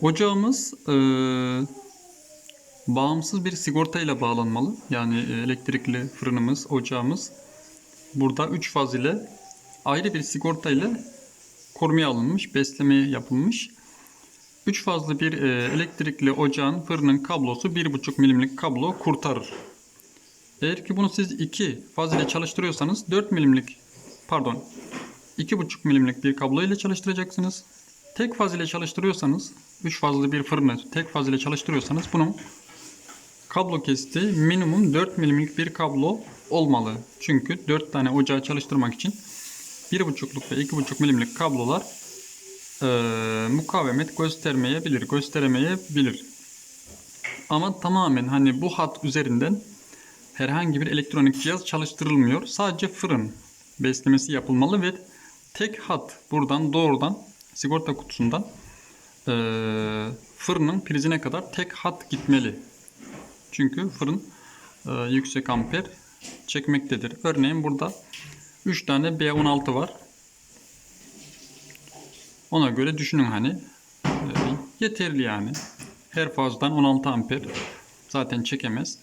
Ocağımız eee, bağımsız bir sigorta ile bağlanmalı. Yani e, elektrikli fırınımız, ocağımız burada 3 faz ile ayrı bir sigorta ile korumaya alınmış, beslemeye yapılmış. 3 fazlı bir e, elektrikli ocağın fırının kablosu 1,5 milimlik kablo kurtarır. Eğer ki bunu siz 2 faz ile çalıştırıyorsanız 4 milimlik pardon 2,5 milimlik bir kablo ile çalıştıracaksınız. Tek faz ile çalıştırıyorsanız 3 fazlı bir fırını tek faz ile çalıştırıyorsanız bunun kablo kesti minimum 4 milimlik bir kablo olmalı. Çünkü 4 tane ocağı çalıştırmak için 1,5'luk ve 2,5 milimlik kablolar eee, mukavemet göstermeyebilir, gösteremeyebilir. Ama tamamen hani bu hat üzerinden herhangi bir elektronik cihaz çalıştırılmıyor. Sadece fırın beslemesi yapılmalı ve tek hat buradan doğrudan sigorta kutusundan eee, fırının prizine kadar tek hat gitmeli. Çünkü fırın eee, yüksek amper çekmektedir. Örneğin burada 3 tane B16 var. Ona göre düşünün hani eee, yeterli yani. Her fazdan 16 amper zaten çekemez.